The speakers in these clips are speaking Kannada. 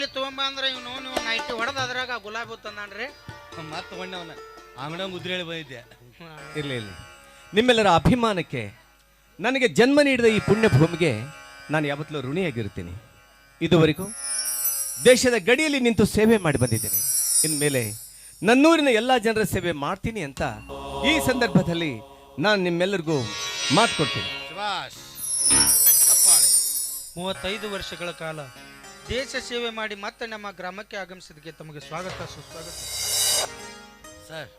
ತಲಿ ತಗೊಂಬ ಅಂದ್ರೆ ಇವನು ನೀವು ನೈಟಿ ಹೊಡೆದ ಅದ್ರಾಗ ಗುಲಾಬಿ ತಂದಾನ್ರಿ. ಮತ್ತೆ ಹೊಣ್ಣವನ ಆಮೇಲೆ ಮುದ್ರೆ ಹೇಳಿ ಬಂದಿದ್ದೆ ಇರಲಿ ಇರಲಿ. ನಿಮ್ಮೆಲ್ಲರ ಅಭಿಮಾನಕ್ಕೆ ನನಗೆ ಜನ್ಮ ನೀಡಿದ ಈ ಪುಣ್ಯ ಭೂಮಿಗೆ ನಾನು ಯಾವತ್ತಲೂ ಋಣಿಯಾಗಿರ್ತೀನಿ ಇದುವರೆಗೂ ದೇಶದ ಗಡಿಯಲ್ಲಿ ನಿಂತು ಸೇವೆ ಮಾಡಿ ಬಂದಿದ್ದೀನಿ. ಇನ್ಮೇಲೆ ನನ್ನೂರಿನ ಎಲ್ಲ ಜನರ ಸೇವೆ ಮಾಡ್ತೀನಿ ಅಂತ ಈ ಸಂದರ್ಭದಲ್ಲಿ ನಾನು ನಿಮ್ಮೆಲ್ಲರಿಗೂ ಮಾತು ಕೊಡ್ತೀನಿ. ಮೂವತ್ತೈದು ವರ್ಷಗಳ ಕಾಲ ದೇಶ ಸೇವೆ ಮಾಡಿ ಮತ್ತೆ ನಮ್ಮ ಗ್ರಾಮಕ್ಕೆ ಆಗಮಿಸಿದಕ್ಕೆ ತಮಗೆ ಸ್ವಾಗತ, ಸುಸ್ವಾಗತ. ಸರ್,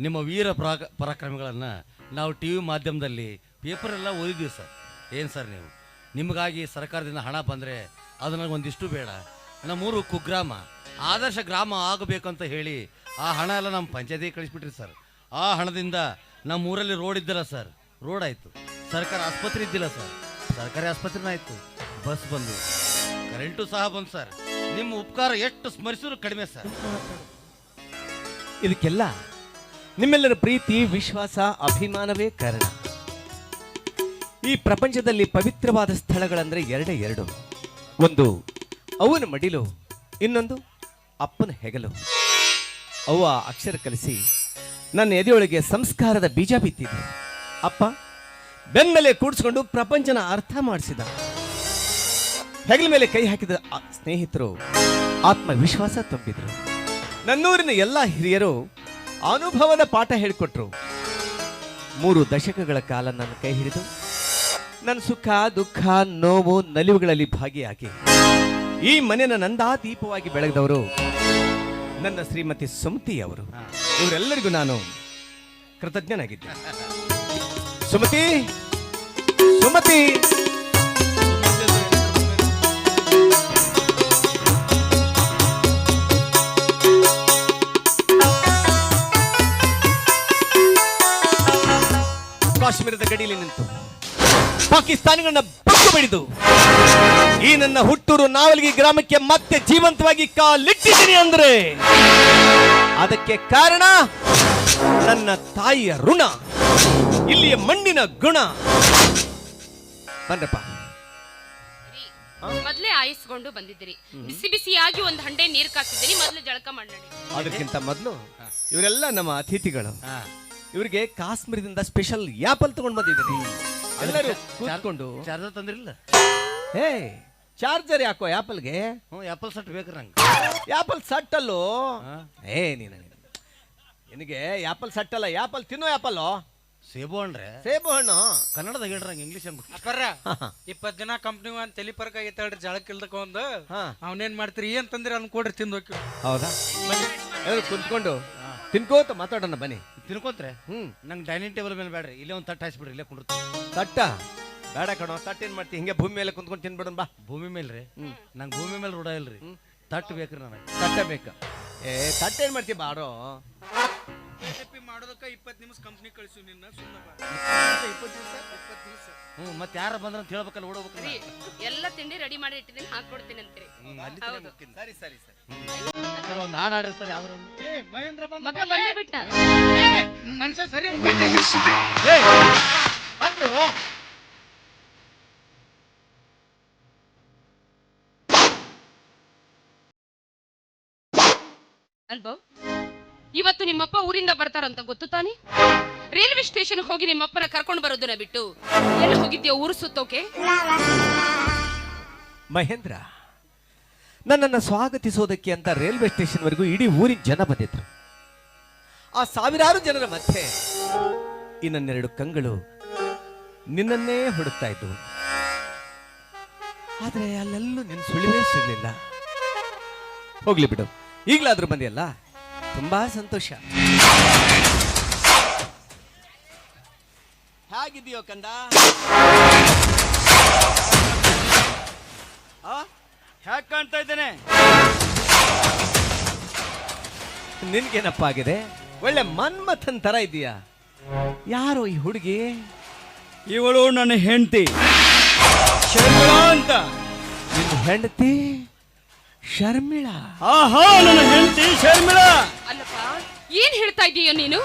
ನಿಮ್ಮ ವೀರ ಪರಾಕ ಪರಾಕ್ರಮಗಳನ್ನು ನಾವು ಟಿ ವಿ ಮಾಧ್ಯಮದಲ್ಲಿ ಪೇಪರ್ ಎಲ್ಲ ಓದಿದ್ದೀವಿ ಸರ್. ಏನು ಸರ್ ನೀವು? ನಿಮಗಾಗಿ ಸರ್ಕಾರದಿಂದ ಹಣ ಬಂದರೆ ಅದು ನನಗೆ ಒಂದಿಷ್ಟು ಬೇಡ. ನಮ್ಮೂರು ಕುಗ್ರಾಮ. ಆದರ್ಶ ಗ್ರಾಮ ಆಗಬೇಕು ಅಂತ ಹೇಳಿ ಆ ಹಣ ಎಲ್ಲ ನಮ್ಮ ಪಂಚಾಯತಿಗೆ ಕಳಿಸ್ಬಿಟ್ರಿ ಸರ್. ಆ ಹಣದಿಂದ ನಮ್ಮ ಊರಲ್ಲಿ ರೋಡ್ ಇದ್ದಿಲ್ಲ ಸರ್. ರೋಡ್ ಆಯಿತು. ಸರ್ಕಾರ ಆಸ್ಪತ್ರೆ ಇದ್ದಿಲ್ಲ ಸರ್. ಸರ್ಕಾರಿ ಆಸ್ಪತ್ರೆನೂ ಆಯಿತು. ಬಸ್ ಬಂದು. ಕರೆಂಟು ಸಹ ಬಂತು ಸರ್. ನಿಮ್ಮ ಉಪಕಾರ ಎಷ್ಟು ಸ್ಮರಿಸಿದ್ರು ಕಡಿಮೆ ಸರ್. ಇದಕ್ಕೆಲ್ಲ ನಿಮ್ಮೆಲ್ಲರ ಪ್ರೀತಿ, ವಿಶ್ವಾಸ, ಅಭಿಮಾನವೇ ಕಾರಣ. ಈ ಪ್ರಪಂಚದಲ್ಲಿ ಪವಿತ್ರವಾದ ಸ್ಥಳಗಳಂದ್ರೆ ಎರಡೇ ಎರಡು. ಒಂದು ಅವನ ಮಡಿಲು, ಇನ್ನೊಂದು ಅಪ್ಪನ ಹೆಗಲು. ಅವ್ವ ಅಕ್ಷರ ಕಲಿಸಿ, ನನ್ನ ಎದೆಯೊಳಗೆ ಸಂಸ್ಕಾರದ ಬೀಜ ಬಿತ್ತಿದೆ. ಅಪ್ಪ ಬೆನ್ಮೇಲೆ ಕೂಡಿಸ್ಕೊಂಡು ಪ್ರಪಂಚನ ಅರ್ಥ ಮಾಡಿಸಿದ. ಹೆಗಲ ಮೇಲೆ ಕೈ ಹಾಕಿದ ಸ್ನೇಹಿತರು ಆತ್ಮವಿಶ್ವಾಸ ತುಂಬಿದ್ರು. ನನ್ನೂರಿನ ಎಲ್ಲ ಹಿರಿಯರು ಅನುಭವದ ಪಾಠ ಹೇಳಿಕೊಟ್ರು. ಮೂರು ದಶಕಗಳ ಕಾಲ ನನ್ನ ಕೈ ಹಿಡಿದು ನನ್ನ ಸುಖ ದುಃಖ ನೋವು ನಲಿವುಗಳಲ್ಲಿ ಭಾಗಿಯಾಗಿ ಈ ಮನೆಯ ನಂದಾ ದೀಪವಾಗಿ ಬೆಳಗಿದವರು ನನ್ನ ಶ್ರೀಮತಿ ಸುಮತಿ ಅವರು. ಇವರೆಲ್ಲರಿಗೂ ನಾನು ಕೃತಜ್ಞನಾಗಿದ್ದೆ ಸುಮತಿ ಸುಮತಿ! ಕಾಶ್ಮೀರದ ಗಡಿಯಲ್ಲಿ ನಿಂತು ಪಾಕಿಸ್ತಾನಿಗಳನ್ನ ಬಗ್ಗು ಬಿಡಿದು ಈ ನನ್ನ ಹುಟ್ಟೂರು ನಾವಲ್ಗಿ ಗ್ರಾಮಕ್ಕೆ ಮತ್ತೆ ಜೀವಂತವಾಗಿ ಕಾಲಿಟ್ಟಿದ್ದೀನಿ ಅಂದ್ರೆ ಅದಕ್ಕೆ ಕಾರಣ ನನ್ನ ತಾಯಿಯ ಋಣ ಇಲ್ಲಿಯ ಮಣ್ಣಿನ ಗುಣ. ಬಂದಪ್ಪ ಮೊದ್ಲೇ ಆಯಿಸ್ಕೊಂಡು ಬಂದಿದ್ದೀರಿ. ಬಿಸಿ ಬಿಸಿಯಾಗಿ ಒಂದ್ ಹಂಡೆ ನೀರ್ ಕಾಸಿದ್ದೀನಿ ಮೊದ್ಲು ಜಳಕ ಮಾಡಿ ಅದಕ್ಕಿಂತ ಮೊದಲು ಇವರೆಲ್ಲ ನಮ್ಮ ಅತಿಥಿಗಳು. ಇವರಿಗೆ ಕಾಶ್ಮೀರದಿಂದ ಸ್ಪೆಷಲ್ ಆಪಲ್ ತಗೊಂಡ್ ಬಂದಿದ್ದೀನಿ. ಎಲ್ಲರೂ ಕೂತ್ಕೊಂಡು ಚಾರ್ಜರ್ ತಂದ್ರಿಲ್ಲ ಹೇ ಚಾರ್ಜರ್ ಯಾಕೋ ಆಪಲ್ಗೆ ಹ್ಞೂ ಆ್ಯಪಲ್ ಸಟ್ ಬೇಕ್ರಿ ನಂಗೆ. ಆಪಲ್ ಸಟ್ ಅಲ್ಲೋ? ಹಾ? ಏ ನೀನು ನಿನಗೆ ಆಪಲ್ ಸಟ್ ಅಲ್ಲ ಆಪಲ್ ತಿನ್ನೋ ಆಪಲ್ ಸೇಬು ಹಣ್ರೆ ಸೇಬು ಹಣ್ಣು? ಕನ್ನಡದಾಗ ಹೇಳ್ರಂಗ ಇಂಗ್ಲಿಷ್ ಇಂಗ್ಲೀಷ್ ಹಂಗೆ ಅಪ್ಪರ ಇಪ್ಪತ್ ದಿನ ಕಂಪ್ನಿ ಒಂದ್ ತಲಿ ಪರ್ಕ ಆಗೈತೆ ಹೇಳ್ರಿ ಜಳಕ್ ಇಲ್ದಕ್ಕ ಒಂದು. ಹಾ. ಅವನೇನ್ ಮಾಡ್ತೀರಿ ಏನ್ ತಂದ್ರಿ ಅನ್ ಕೊಡ್ರಿ ತಿಂದು ಹೋಗಿ ಹೌದಾ? ಎಲ್ಲರೂ ಕುಂತ್ಕೊಂಡು ತಿನ್ಕೋತ ಮಾತಾಡೋಣ ಬನ್ನಿ. ತಿನ್ಕೋತ್ರೆ? ಹ್ಮ್. ನಂಗೆ ಡೈನಿಂಗ್ ಟೇಬಲ್ ಮೇಲೆ ಬೇಡ್ರಿ ಇಲ್ಲೇ ಒಂದು ತಟ್ಟ ಹಾಯಿಸ್ಬಿಡ್ರಿ ಇಲ್ಲೇ ಕುಂಡ್ರಿ ತಟ್ಟ? ಬೇಡ ಕಣೋ ತಟ್ಟ ಏನ್ ಮಾಡ್ತಿ? ಹಿಂಗೆ ಭೂಮಿ ಮೇಲೆ ಕುಂತ್ಕೊಂಡು ತಿನ್ಬಿಡೋಣ ಬಾ. ಭೂಮಿ ಮೇಲೆ ರೀ ನಂಗೆ ಭೂಮಿ ಮೇಲೆ ರೂಢ ಇಲ್ರಿ. ತಟ್ಟು ಬೇಕ್ರಿ ನನಗೆ. ತಟ್ಟ ಬೇಕು. ಏ ತಟ್ಟ ಏನ್ ಮಾಡ್ತಿ ಬಾರೋ? ಮಾಡೋದಕ್ಕ ಇಪ್ಪತ್ ನಿಮಿಷ ಕಂಪ್ನಿ ಕಳಿಸು ನಿನ್ನ ಸುಮ್ಮನೆ ಇಪ್ಪತ್ತು ದಿವಸ ಇಪ್ಪತ್ತು ದಿವಸ ಹ್ಞೂ ಮತ್ತೆ ಯಾರ ಬಂದ್ರ ಅಂತ ಹೇಳ್ಬೇಕಲ್ಲ ಓಡೋಬೇಕು ರೀ ಎಲ್ಲ ತಿಂಡಿ ರೆಡಿ ಮಾಡಿ ಇಟ್ಟಿದ್ದೀನಿ ಹಾಕೊಡ್ತೀನಿ ಅಂತೀರಿ. ಹೌದು. ಸರಿ ಸರಿ ಸರಿ. ಒಂದು ಏ ಆಡಿರ್ತಾರೆ ಬಂದ ಮಗ ಬಂದೇ. ಬಿಟ್ಟ. ಮನುಷ್ಯ ಸರಿ ಅಲ್ಬೋ ಇವತ್ತು ನಿಮ್ಮಪ್ಪ ಊರಿಂದ ಬರ್ತಾರಂತ ಗೊತ್ತು ತಾನೆ? ರೈಲ್ವೆ ಸ್ಟೇಷನ್ ಹೋಗಿ ನಿಮ್ಮಪ್ಪನ ಕರ್ಕೊಂಡು ಬರೋದನ್ನ ಬಿಟ್ಟು ಎಲ್ಲಿ ಹೋಗಿದ್ಯೋ ಊರು ಸುತ್ತೋಕೆ? ಮಹೇಂದ್ರ, ನನ್ನನ್ನು ಸ್ವಾಗತಿಸೋದಕ್ಕೆ ಅಂತ ರೈಲ್ವೆ ಸ್ಟೇಷನ್ ವರೆಗೂ ಇಡೀ ಊರಿನ ಜನ ಬಂದಿದ್ರು. ಆ ಸಾವಿರಾರು ಜನರ ಮಧ್ಯೆ ಈ ನನ್ನೆರಡು ಕಂಗಳು ನಿನ್ನನ್ನೇ ಹುಡುಕ್ತಾ ಇದ್ವು. ಆದ್ರೆ ಅಲ್ಲೆಲ್ಲೂ ನಿನ್ನ ಸುಳಿವೇ ಸಿಗ್ಲಿಲ್ಲ. ಹೋಗ್ಲಿ ಬಿಡು. ಈಗಲಾದ್ರೂ ಬಂದಿಯಲ್ಲ? ತುಂಬಾ ಸಂತೋಷ. ಹೇಗಿದೆಯೋ ಕಂದ? ಹ್ಯಾಕ್ ಕಾಣ್ತಾ ಇದ್ದೇನೆ? ನಿನ್ಗೇನಪ್ಪ ಆಗಿದೆ ಒಳ್ಳೆ ಮನ್ಮಥನ್ ತರ ಇದೀಯಾ ಯಾರೋ ಈ ಹುಡುಗಿ? ಇವಳು ನನ್ನ ಹೆಂಡತಿ. ಅಂತ. ನಿನ್ನ ಹೆಂಡತಿ? ಶರ್ಮಿಳಾ. ಆಹಾ ನನ್ನ ಹೆಂಡತಿ ಶರ್ಮಿಳಾ. ಅಲ್ಲಪ್ಪ ಏನ್ ಹೇಳ್ತಾ ಇದೀಯೋ ನೀನು?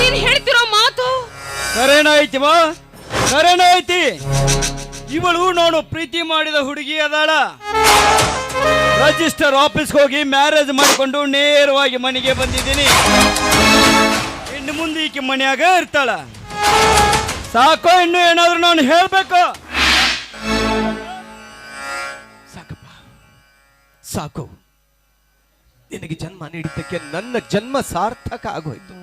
ನೀನ್ ಹೇಳ್ತಿರೋ ಮಾತು? ಕರೆನ ಐತಿ ಬಾ ಕರೆನ ಐತಿ ಇವಳು ನಾನು ಪ್ರೀತಿ ಮಾಡಿದ ಹುಡುಗಿ ಅದಾಳ. ರಜಿಸ್ಟರ್ ಆಫೀಸ್ಗೆ ಹೋಗಿ ಮ್ಯಾರೇಜ್ ಮಾಡಿಕೊಂಡು ನೇರವಾಗಿ ಮನೆಗೆ ಬಂದಿದ್ದೀನಿ. ಇನ್ನು ಮುಂದೆ ಈಕೆ ಮನೆಯಾಗ ಇರ್ತಾಳ. ಸಾಕೋ ಇನ್ನು ಏನಾದ್ರು ನಾನು ಹೇಳ್ಬೇಕು. ಸಾಕು. ನಿನಗೆ ಜನ್ಮ ನೀಡಿದ್ದಕ್ಕೆ ನನ್ನ ಜನ್ಮ ಸಾರ್ಥಕ ಆಗೋಯ್ತು.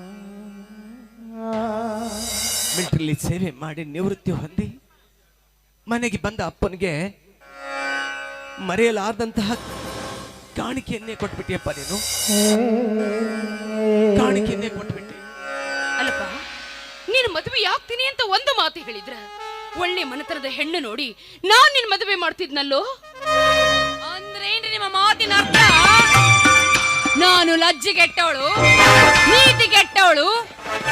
ಮಿಲ್ಟ್ರಿಲಿ ಸೇವೆ ಮಾಡಿ ನಿವೃತ್ತಿ ಹೊಂದಿ ಮನೆಗೆ ಬಂದ ಅಪ್ಪನಿಗೆ ಮರೆಯಲಾರದಂತಹ ಕಾಣಿಕೆಯನ್ನೇ ಕೊಟ್ಬಿಟ್ಟಿಯಪ್ಪ ನೀನು. ಕಾಣಿಕೆಯನ್ನೇ ಕೊಟ್ಬಿಟ್ಟೆ. ಅಲ್ಲಪ್ಪ, ನೀನು ಮದುವೆ ಆಗ್ತೀನಿ ಅಂತ ಒಂದು ಮಾತು ಹೇಳಿದ್ರ? ಒಳ್ಳೆ ಮನೆತನದ ಹೆಣ್ಣು ನೋಡಿ ನಾನ್ ನಿನ್ ಮದುವೆ ಮಾಡ್ತಿದ್ನಲ್ಲೋ? ಮಾತಿನ ಅರ್ಥ? ನಾನು ಲಜ್ಜೆಗೆಟ್ಟವಳು, ನೀತಿಗೆಟ್ಟವಳು,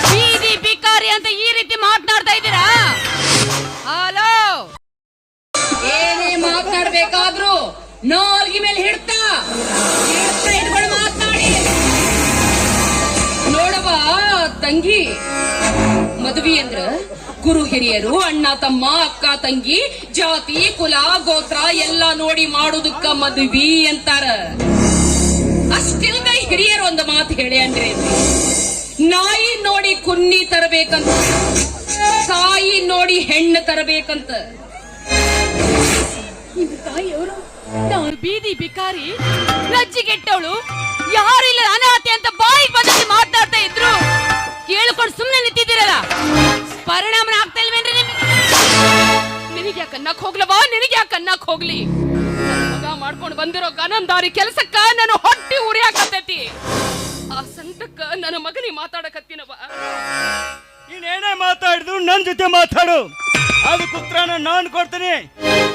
ಬೀದಿ ಬಿಕಾರಿ ಅಂತ ಈ ರೀತಿ ಮಾತನಾಡ್ತಾ ಇದ್ದೀರಾ? ಹಲೋ? ಏನೇ ಮಾತನಾಡ್ಬೇಕಾದ್ರೂ ನಾಲ್ಗಿ ಮೇಲೆ ಹಿಡ್ತಾ ಹಿಡ್ತಾ ನೋಡವ ತಂಗಿ. ಮದುವೆ ಅಂದ್ರ ಗುರು ಹಿರಿಯರು, ಅಣ್ಣ, ತಮ್ಮ, ಅಕ್ಕ, ತಂಗಿ, ಜಾತಿ, ಕುಲ, ಗೋತ್ರ ಎಲ್ಲ ನೋಡಿ ಮಾಡುದಕ್ಕ ಮದುವೆ ಅಂತಾರ. ಅಷ್ಟಿಲ್ದ ಹಿರಿಯರು ಒಂದು ಮಾತು ಹೇಳಿ ಅಂದ್ರೆ ನಾಯಿ ನೋಡಿ ಕುನ್ನಿ ತರಬೇಕಂತ, ತಾಯಿ ನೋಡಿ ಹೆಣ್ಣು ತರಬೇಕಂತ. ನಾನು ಬೀದಿ ಬಿಕಾರಿ ರಜ್ಜಿಗೆಟ್ಟವಳು ಯಾರಿಲ್ಲ ಅನಾಥೆ ಅಂತ ಬಾಯಿ ಬಂದಲ್ಲಿ ಮಾತಾಡ್ತಾ ಇದ್ರು. ಕೇಳ್ಕೊಂಡು ಸುಮ್ಮನೆ ನಿಂತಿದ್ದೀರಲ್ಲ? ಪರಿಣಾಮ ಆಗ್ತಾ ಇಲ್ವೇನ್ರಿ ನಿಮ್ಗೆ? ನಿನಗೆ ಯಾಕೆ ಅನ್ನಕ್ ಹೋಗ್ಲವಾ? ನಿನಗೆ ಯಾಕೆ ಅನ್ನಕ್ ಹೋಗ್ಲಿ? ಮಗ ಮಾಡ್ಕೊಂಡು ಬಂದಿರೋ ಗನಂದಾರಿ ಕೆಲಸಕ್ಕ ನಾನು ಹೊಟ್ಟಿ ಉರಿಯಾಕತ್ತೈತಿ. ಆ ಸಂತಕ್ಕ ನನ್ನ ಮಗನಿ ಮಾತಾಡಕತ್ತೀನವ ನೀನೇನೇ ಮಾತಾಡಿದ್ರು ನನ್ನ ಜೊತೆ ಮಾತಾಡು. ಅದು ಪುತ್ರನ ನಾನು ಕೊಡ್ತೀನಿ.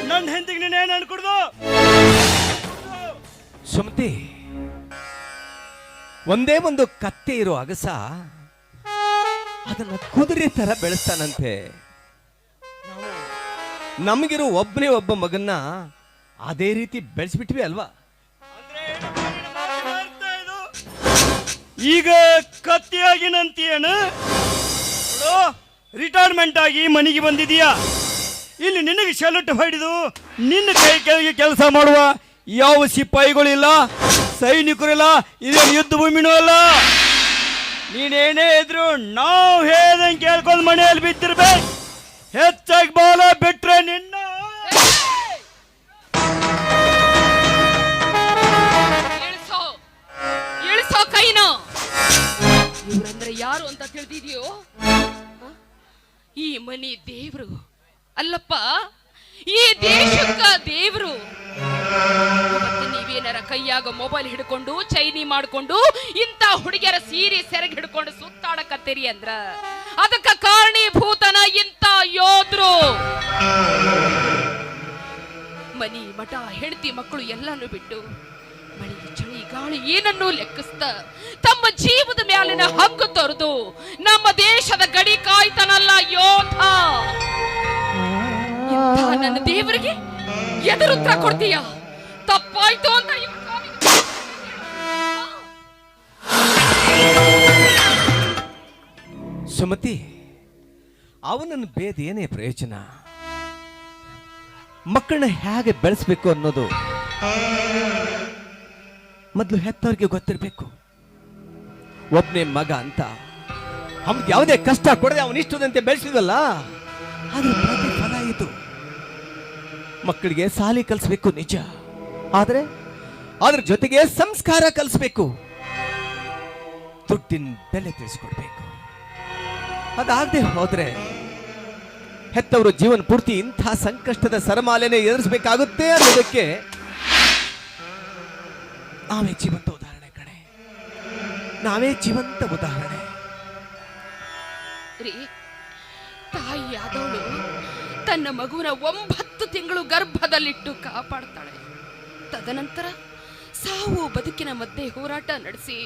ನನ್ನ ಹೆಂಡತಿಗೆ ನೀನೇನು ಅನ್ಕೊಡ್ದು? ಸುಮತಿ ಒಂದೇ ಒಂದು ಕತ್ತೆ ಇರೋ ಅಗಸ ಅದನ್ನ ಕುದುರೆ ತರ ಬೆಳೆಸ್ತಾನಂತೆ. ನಮಗಿರೋ ಒಬ್ಬನೇ ಒಬ್ಬ ಮಗನ್ನ ಅದೇ ರೀತಿ ಬೆಳೆಸ್ಬಿಟ್ವಿ ಅಲ್ವಾ? ಈಗ ಕತ್ತಿಯಾಗಿ ನಂತಿಯೇನು ರಿಟೈರ್ಮೆಂಟ್ ಆಗಿ ಮನೆಗೆ ಬಂದಿದೀಯಾ. ಇಲ್ಲಿ ನಿನಗೆ ಶೆಲ್ಟ್ ಹೊಡೆದು ನಿನ್ನ ಕೈ ಕೆಳಗೆ ಕೆಲಸ ಮಾಡುವ ಯಾವ ಸಿಪ್ಪಾಯಿಗಳಿಲ್ಲ ಸೈನಿಕರು ಇಲ್ಲ, ಇದೇನು ಯುದ್ಧ ಭೂಮಿನೂ ಅಲ್ಲ. ನೀನೇನೇ ಇದ್ರು ನಾವು ಹೇಳ್ದಂಗೆ ಕೇಳ್ಕೊಂಡು ಮನೆಯಲ್ಲಿ ಬಿದ್ದಿರ್ಬೇಕು. ಹೆಚ್ಚಾಗಿ ಬಾಲ ಬಿಟ್ರೆ ನಿನ್ನ. ಇವ್ರಂದ್ರೆ ಯಾರು ಅಂತ ತಿಳಿದಿದೆಯೋ? ಈ ಮನಿ ದೇವ್ರು. ಅಲ್ಲಪ್ಪ, ಈ ದೇಶಕ್ಕ ದೇವ್ರು. ನೀವೇನಾರ ಕೈಯಾಗ ಮೊಬೈಲ್ ಹಿಡ್ಕೊಂಡು ಚೈನಿ ಮಾಡ್ಕೊಂಡು ಇಂತ ಹುಡುಗಿಯರ ಸೀರೆ ಸೆರಗ್ ಹಿಡ್ಕೊಂಡು ಸುತ್ತಾಡಕತ್ತೀರಿ ಅಂದ್ರ? ಅದಕ್ಕ ಕಾರಣೀಭೂತನ ಇಂತ ಯೋಧರು ಮನಿ, ಮಠ, ಹೆಂಡತಿ, ಮಕ್ಕಳು ಎಲ್ಲಾನು ಬಿಟ್ಟು ಮಳಿ, ಚಳಿ, ಗಾಳಿ ಏನನ್ನೂ ಲೆಕ್ಕಿಸ್ತ ತಮ್ಮ ಜೀವದ ಮ್ಯಾಲಿನ ಹಕ್ಕು ತೊರೆದು ನಮ್ಮ ದೇಶದ ಗಡಿ ಕಾಯ್ತನಲ್ಲ ಯೋಧ? ನನ್ನ ದೇವರಿಗೆ ಎದುರುತ್ತ ಕೊಡ್ತೀಯ? ತಪ್ಪಾಯ್ತು ಅಂತ ಕಾಲಿಗೆ ಸುಮತಿ, ಅವನನ್ನು ಬೇದ ಏನೇ ಪ್ರಯೋಜನ? ಮಕ್ಕಳನ್ನ ಹೇಗೆ ಬೆಳೆಸ್ಬೇಕು ಅನ್ನೋದು? ಮೊದಲು ಹೆತ್ತವರಿಗೆ ಗೊತ್ತಿರಬೇಕು. ಒಬ್ಬನೇ ಮಗ ಅಂತ. ಅವ್ನಿಗೆ ಯಾವುದೇ ಕಷ್ಟ ಕೊಡದೆ ಅವನ ಇಷ್ಟದಂತೆ ಬೆಳೆಸಿದಲ್ಲ ಅದ್ರ ಪ್ರತಿಫಲ ಇದು. ಮಕ್ಕಳಿಗೆ ಸಾಲಿ ಕಲಿಸ್ಬೇಕು ನಿಜ. ಆದ್ರೆ ಅದ್ರ ಜೊತೆಗೆ ಸಂಸ್ಕಾರ ಕಲಿಸ್ಬೇಕು. ದುಡ್ಡಿನ ಬೆಲೆ ತಿಳಿಸ್ಕೊಡ್ಬೇಕು. ಅದಾಗದೆ ಹೋದ್ರೆ ಹೆತ್ತವರು ಜೀವನ ಪೂರ್ತಿ ಇಂಥ ಸಂಕಷ್ಟದ ಸರಮಾಲೆನೆ ಎದುರಿಸಬೇಕಾಗುತ್ತೆ ಅನ್ನೋದಕ್ಕೆ ನಾವೇ ಜೀವಂತ ಉದಾಹರಣೆ ಕಣೆ. ನಾವೇ ಜೀವಂತ ಉದಾಹರಣೆ. ರೀ, ತಾಯಿ ಆದವಳು ತನ್ನ ಮಗುವಿನ ಒಂಬತ್ತು ತಿಂಗಳು ಗರ್ಭದಲ್ಲಿಟ್ಟು ಕಾಪಾಡ್ತಾಳೆ. ತದನಂತರ ಸಾವು ಬದುಕಿನ ಮಧ್ಯೆ ಹೋರಾಟ ನಡೆಸಿ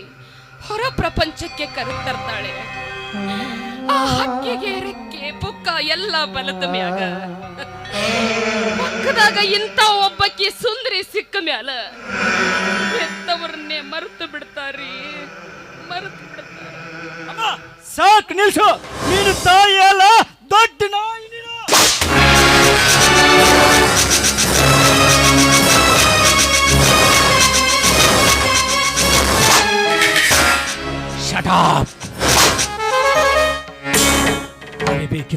ಹೊರ ಪ್ರಪಂಚಕ್ಕೆ ಕರೆತರ್ತಾಳೆ ಆ ಹಕ್ಕಿಗೆ ರೆಕ್ಕೆ, ಪುಕ್ಕ, ಎಲ್ಲ ಬಲದ ಮ್ಯಾಗ. ಪಕ್ಕದಾಗ ಇಂಥ ಒಬ್ಬಕ್ಕಿ ಸುಂದರಿ ಸಿಕ್ಕ ಮ್ಯಾಲ. ಹೆತ್ತವರನ್ನೇ ಮರೆತು ಬಿಡ್ತಾರಿ. ಮರೆತು ಬಿಡ್ತಾರ. ಸಾಕು ನಿಲ್ಸು. ನೀನು ತಾಯಿ ಅಲ್ಲ ದೊಡ್ಡ ನಾಯಿ ಮಾರಾಟ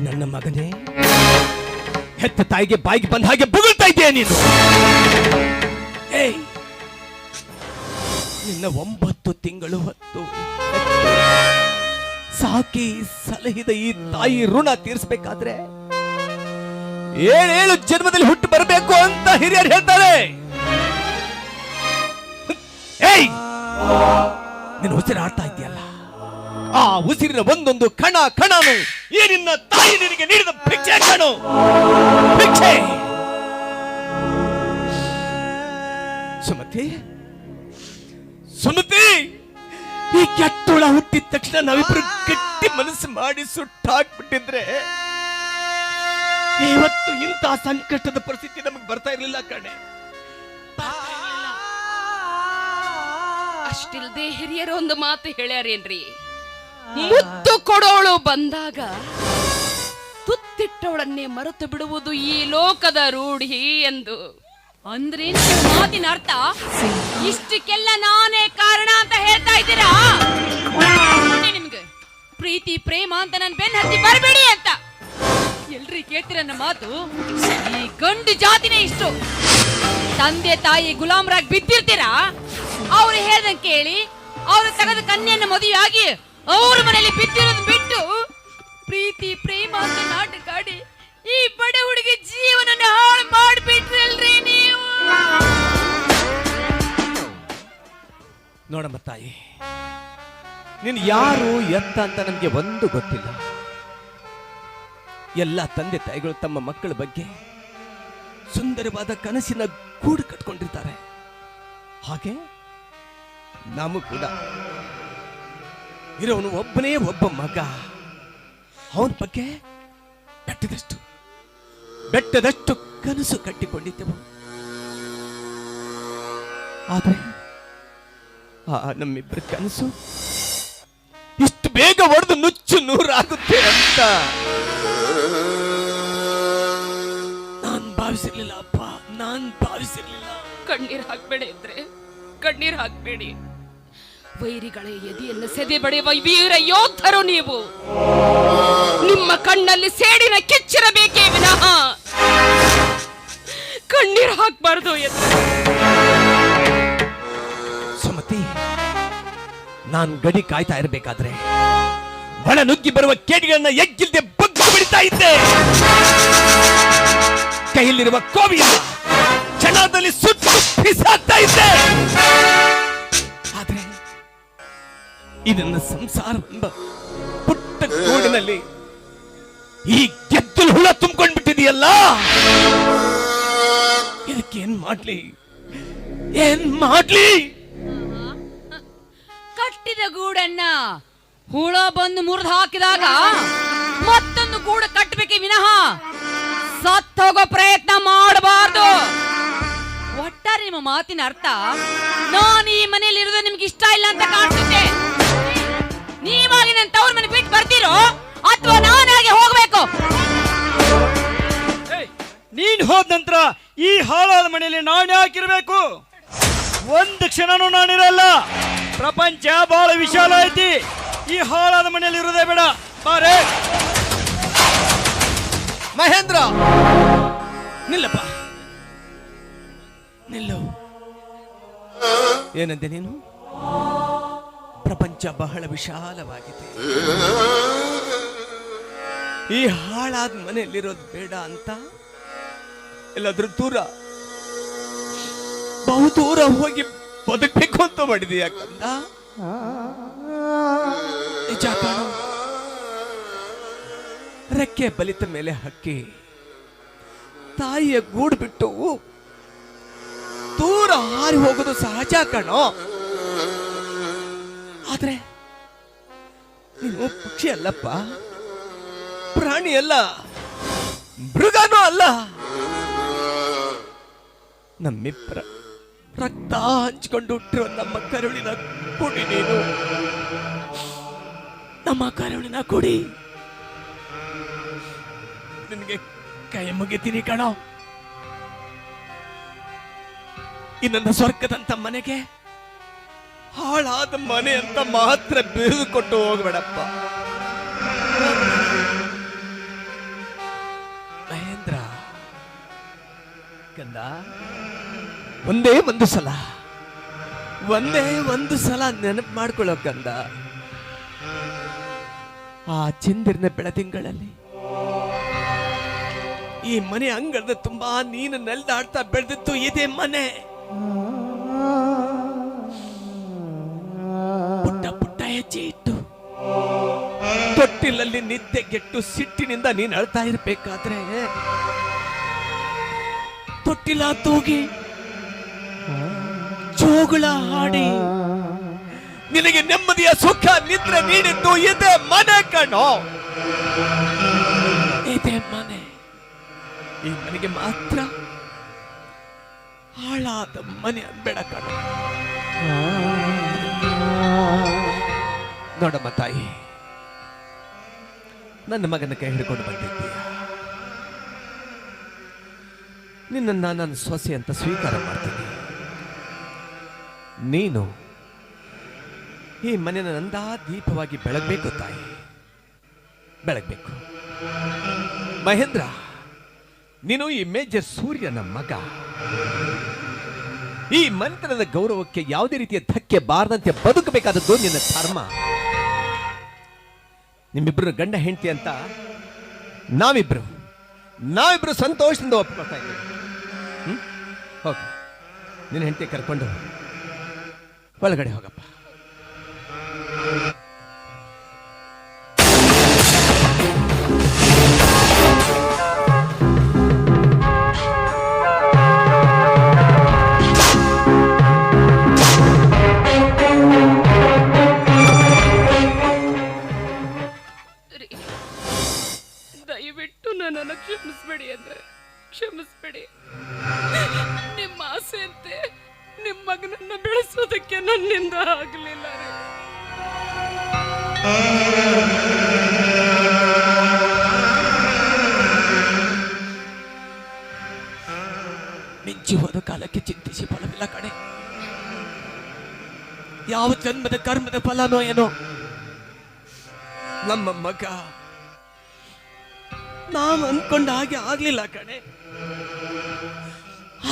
ನನ್ನ ಮಗನೇ. ಹೆತ್ತ ತಾಯಿಗೆ ಬಾಯಿಗೆ ಬಂದ ಹಾಗೆ ಬುಗುಳ್ತಾ ಇದೆಯಾ ನೀನು? ನಿನ್ನ ಒಂಬತ್ತು ತಿಂಗಳು ಹೊತ್ತು ಸಾಕಿ ಸಲಹಿದ ಈ ತಾಯಿ ಋಣ ತೀರಿಸಬೇಕಾದ್ರೆ ಏಳೇಳು ಜನ್ಮದಲ್ಲಿ ಹುಟ್ಟು ಬರಬೇಕು ಅಂತ ಹಿರಿಯರು ಹೇಳ್ತಾರೆ. ಏಯ್! ನೀನು ಉಸಿರಾಡ್ತಾ ಇದೆಯಲ್ಲ ಆ ಉಸಿರಿನ ಒಂದೊಂದು ಕಣ ಕಣನು ಈ ನಿನ್ನ ತಾಯಿ ನಿನಗೆ ನೀಡಿದ ಭಿಕ್ಷೆ ಕಣು. ಭಿಕ್ಷೆ. ಸುಮತಿ. ಸುಮತಿ. ಈ ಕೆಟ್ಟುಳ ಹುಟ್ಟಿದ ತಕ್ಷಣ ನಾವಿಬ್ರು ಗಟ್ಟಿ ಮನಸ್ಸು ಮಾಡಿ ಸುಟ್ಟಾಕ್ಬಿಟ್ಟಿದ್ರೆ ಇವತ್ತು ಇಂಥ ಸಂಕಷ್ಟದ ಪರಿಸ್ಥಿತಿ ನಮಗೆ ಬರ್ತಾ ಇರಲಿಲ್ಲ ಕಣೆ. ಅಷ್ಟಿಲ್ದೆ ಹಿರಿಯರು ಒಂದು ಮಾತು ಹೇಳ್ಯಾರೇನ್ರಿ? ಮುತ್ತು ಕೊಡೋಳು ಬಂದಾಗ ತುತ್ತಿಟ್ಟವಳನ್ನೇ ಮರೆತು ಬಿಡುವುದು ಈ ಲೋಕದ ರೂಢಿ ಎಂದು. ಅಂದ್ರೆ ಮಾತಿನ ಅರ್ಥ? ಇಷ್ಟಕ್ಕೆಲ್ಲ ನಾನೇ ಕಾರಣ ಅಂತ ಹೇಳ್ತಾ ಇದ್ದೀರಾ? ನಿಮ್ಗೆ. ಪ್ರೀತಿ, ಪ್ರೇಮ ಅಂತ ನನ್ ಬೆನ್ ಹತ್ತಿ ಬರಬೇಡಿ ಅಂತ. ಎಲ್ರಿ ಕೇಳ್ತೀರ ನನ್ನ ಮಾತು? ಈ ಗಂಡು ಜಾತಿನೇ ಇಷ್ಟು. ತಂದೆ, ತಾಯಿ, ಗುಲಾಮರಾಗಿ ಬಿದ್ದಿರ್ತೀರಾ? ಅವ್ರು ಹೇಳ್ದಂಗೆ ಕೇಳಿ, ಅವ್ರು ತಗದ ಮದುವೆ ಮದುವೆಯಾಗಿ ಅವ್ರ ಮನೆಯಲ್ಲಿ ಬಿದ್ದಿರೋದು ಬಿಟ್ಟು ಪ್ರೀತಿ, ಪ್ರೇಮ ಅಂತ ಈ ಬಡ ಹುಡುಗಿ ಜೀವನ ಹಾಳು ಮಾಡಿಬಿಟ್ರಲ್ರಿ ನೀವು. ನೋಡಮ್ಮ ತಾಯಿ, ನೀನು ಯಾರು ಎತ್ತ ಅಂತ ನಮಗೆ ಒಂದು ಗೊತ್ತಿಲ್ಲ. ಎಲ್ಲ ತಂದೆ ತಾಯಿಗಳು ತಮ್ಮ ಮಕ್ಕಳ ಬಗ್ಗೆ ಸುಂದರವಾದ ಕನಸಿನ ಗೂಡು ಕಟ್ಕೊಂಡಿರ್ತಾರೆ. ಹಾಗೆ, ನಾವು ಕೂಡ. ಇರೋನು ಒಬ್ಬನೇ ಒಬ್ಬ ಮಗ. ಅವನ ಬಗ್ಗೆ ಬೆಟ್ಟದಷ್ಟು ಬೆಟ್ಟದಷ್ಟು ಕನಸು ಕಟ್ಟಿಕೊಂಡಿದ್ದೆವು. ಆದರೆ ಆ ನಮ್ಮಿಬ್ಬರ ಕನಸು ಇಷ್ಟು ಬೇಗ ಒಡೆದು ನುಚ್ಚು ನೂರಾಗುತ್ತೆ ಅಂತ ನಾನ್ ಭಾವಿಸಿರ್ಲಿಲ್ಲ, ಅಪ್ಪ, ನಾನ್ ಭಾವಿಸಿರ್ಲಿಲ್ಲ. ಕಣ್ಣೀರ್ ಹಾಕ್ಬೇಡಿ ಇದ್ರೆ ಕಣ್ಣೀರ್ ಹಾಕ್ಬೇಡಿ. ವೈರಿಗಳ, ಎದೆಯನ್ನು ಸೆದೆ ಬಡಿಯುವ ವೀರ ಯೋಧರು ನೀವು. ನಿಮ್ಮ ಕಣ್ಣಲ್ಲಿ ಸೇಡಿನ ಕೆಚ್ಚಿರಬೇಕೇ ವಿನಃ. ಕಣ್ಣೀರು ಹಾಕಬಾರದು ಎಂದು ಸುಮತಿ, ನಾನು ಗಡಿ ಕಾಯ್ತಾ ಇರಬೇಕಾದ್ರೆ ಒಳ ನುಗ್ಗಿ ಬರುವ ಕೇಡಿಗಳನ್ನ ಎಗ್ಗಿಲ್ದೆ ಬಗ್ಗು ಬಿಡ್ತಾ ಇದ್ದೆ. ಕೈಯಲ್ಲಿರುವ ಕೋವಿಯನ್ನ ಕ್ಷಣದಲ್ಲಿ ಸುಟ್ಟು ಬಿಸಾಕ್ತಾ ಇದ್ದೆ. ಈ ಸಂಸಾರ ಸಂಸಾರವೆಂಬ ಪುಟ್ಟ ಗೂಡಿನಲ್ಲಿ ಈ ಗೆದ್ದಲು ಹುಳ ತುಂಬ್ಕೊಂಡ್ ಬಿಟ್ಟಿದೆಯಲ್ಲ ಇದಕ್ಕೆ ಏನ್ ಮಾಡ್ಲಿ? ಏನ್ ಮಾಡ್ಲಿ? ಕಟ್ಟಿದ ಗೂಡನ್ನ ಹುಳ ಬಂದು ಮುರಿದು ಹಾಕಿದಾಗ ಮತ್ತೊಂದು ಗೂಡು ಕಟ್ಟಬೇಕೆ ವಿನಃ ಸತ್ತೋಗೋ ಪ್ರಯತ್ನ ಮಾಡಬಾರ್ದು. ಒಟ್ಟಾರೆ ನಿಮ್ಮ ಮಾತಿನ ಅರ್ಥ ನಾನು ಈ ಮನೆಯಲ್ಲಿ ಇರೋದು ನಿಮ್ಗೆ ಇಷ್ಟ ಇಲ್ಲ ಅಂತ ಕಾಣಿಸುತ್ತೆ. ಬರ್ತೀರೋ ಅಥವಾ ನಾನಾಗೆ ಹೋಗ್ಬೇಕು. ನೀನ್ ಹೋದ ನಂತರ ಈ ಹಾಳಾದ ಮನೆಯಲ್ಲಿ ನಾನು ಹಾಕಿರ್ಬೇಕು ಒಂದು ಕ್ಷಣನೂ ನಾನಿರಲ್ಲ. ಪ್ರಪಂಚ ಬಹಳ ವಿಶಾಲ ಐತಿ. ಈ ಹಾಳಾದ ಮನೆಯಲ್ಲಿ ಇರೋದೇ ಬೇಡ. ಬಾರೆ ಮಹೇಂದ್ರ! ನಿಲ್ಲಪ್ಪ. ನಿಲ್ಲು. ಏನಂತೆ ನೀನು? ಪ್ರಪಂಚ ಬಹಳ ವಿಶಾಲವಾಗಿದೆ. ಈ ಹಾಳಾದ ಮನೆಯಲ್ಲಿರೋದು ಬೇಡ ಅಂತ? ಎಲ್ಲಾದ್ರೂ ದೂರ? ಬಹು ದೂರ ಹೋಗಿ ಬದುಕಬೇಕು ಅಂತ ಮಾಡಿದೀಯ ಕಂದ? ನಿಜ ರೆಕ್ಕೆ ಬಲಿತ ಮೇಲೆ ಹಕ್ಕಿ. ತಾಯಿಯ ಗೂಡು ಬಿಟ್ಟು ದೂರ ಹಾರಿ ಹೋಗೋದು ಸಹಜ ಕಣೋ. ಆದ್ರೆ ನೀನು ಪಕ್ಷಿ ಅಲ್ಲಪ್ಪ, ಪ್ರಾಣಿ ಅಲ್ಲ, ಮೃಗನೂ ಅಲ್ಲ. ನಮ್ಮಿಬ್ಬರ ರಕ್ತ ಹಂಚಿಕೊಂಡು ಹುಟ್ಟಿರುವ ನಮ್ಮ ಕರುಳಿನ ಕುಡಿ ನೀನು. ನಮ್ಮ ಕರುಳಿನ ಕುಡಿ. ನಿನಗೆ ಕೈ ಮುಗಿತೀನಿ ಕಣ. ಈ ನನ್ನ ಸ್ವರ್ಗದಂತ ಮನೆಗೆ ಹಾಳಾದ ಮನೆ ಅಂತ ಮಾತ್ರ ಬೀಗು ಕೊಟ್ಟು ಹೋಗ್ಬೇಡಪ್ಪ. ಮಹೇಂದ್ರ ಕಂದ ಒಂದೇ ಒಂದು ಸಲ, ಒಂದೇ ಒಂದು ಸಲ ನೆನಪು ಮಾಡ್ಕೊಳ್ಳೋ ಕಂದ ಆ ಚಂದಿರನ ಬೆಳದಿಂಗಳಲ್ಲಿ ಈ ಮನೆ ಅಂಗಳದ ತುಂಬಾ ನೀನು ನೆಲ್ದಾಡ್ತಾ ಬೆಳೆದಿತ್ತು ಇದೇ ಮನೆ. ಹೆಜ್ಜೆ ಇಟ್ಟು. ತೊಟ್ಟಿಲಲ್ಲಿ ನಿದ್ದೆಗೆಟ್ಟು ಸಿಟ್ಟಿನಿಂದ ನೀನು ಅಳ್ತಾ ಇರ್ಬೇಕಾದ್ರೆ ತೊಟ್ಟಿಲ ತೂಗಿ ಜೋಗುಳ ಹಾಡಿ ನಿನಗೆ ನೆಮ್ಮದಿಯ ಸುಖ ನಿದ್ರೆ ನೀಡಿದ್ದು ಇದೆ ಮನೆ ಕಣೋ. ಇದೆ ಮನೆ. ಈ ಮನೆಗೆ ಮಾತ್ರ ಹಾಳಾದ ಮನೆ ಅನ್ಬೇಡ ಕಣೋ. ನೋಡಮ್ಮ ತಾಯಿ, ನನ್ನ ಮಗನ ಕೈ ಹಿಡ್ಕೊಂಡು ಬಂದಿದ್ದೀಯ. ನಿನ್ನನ್ನು ನಾನು ಸೊಸೆ ಅಂತ ಸ್ವೀಕಾರ ಮಾಡ್ತೀನಿ. ನೀನು ಈ ಮನೆಯ ನಂದಾ ದೀಪವಾಗಿ ಬೆಳಗಬೇಕು ತಾಯಿ. ಬೆಳಗಬೇಕು. ಮಹೇಂದ್ರ, ನೀನು ಈ ಮೇಜರ್ ಸೂರ್ಯನ ಮಗ. ಈ ಮಂತ್ರದ ಗೌರವಕ್ಕೆ ಯಾವುದೇ ರೀತಿಯ ಧಕ್ಕೆ ಬಾರದಂತೆ ಬದುಕಬೇಕಾದದ್ದು ನಿನ್ನ ಧರ್ಮ. ನಿಮ್ಮಿಬ್ರು ಗಂಡ ಹೆಂಡತಿ ಅಂತ ನಾವಿಬ್ರು. ನಾವಿಬ್ರು ಸಂತೋಷದಿಂದ ಒಪ್ಕೊಳ್ತಾ ಇದ್ದೀವಿ. ಹ್ಮ್? ಹೋಗು. ನಿನ್ನ ಹೆಂಡತಿ ಕರ್ಕೊಂಡು ಒಳಗಡೆ ಹೋಗಪ್ಪ. ಕರ್ಮದ ಫಲನೋ ಏನೋ? ನಮ್ಮ ಮಗ, ನಾವು ಅನ್ಕೊಂಡ ಹಾಗೆ ಆಗ್ಲಿಲ್ಲ ಕಣೆ.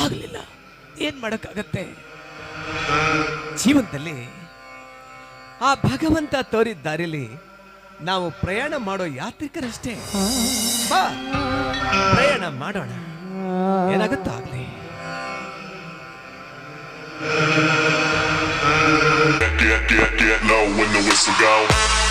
ಆಗ್ಲಿಲ್ಲ. ಏನ್ ಮಾಡಕ್ಕಾಗತ್ತೆ? ಜೀವನದಲ್ಲಿ ಆ ಭಗವಂತ ತೋರಿದ ದಾರಿಲಿ ನಾವು ಪ್ರಯಾಣ ಮಾಡೋ ಯಾತ್ರಿಕರಷ್ಟೇ. ಬಾ, ಪ್ರಯಾಣ ಮಾಡೋಣ. ಏನಾಗುತ್ತೋ ಆಗ್ಲಿ. Get, get, get low when the whistle go.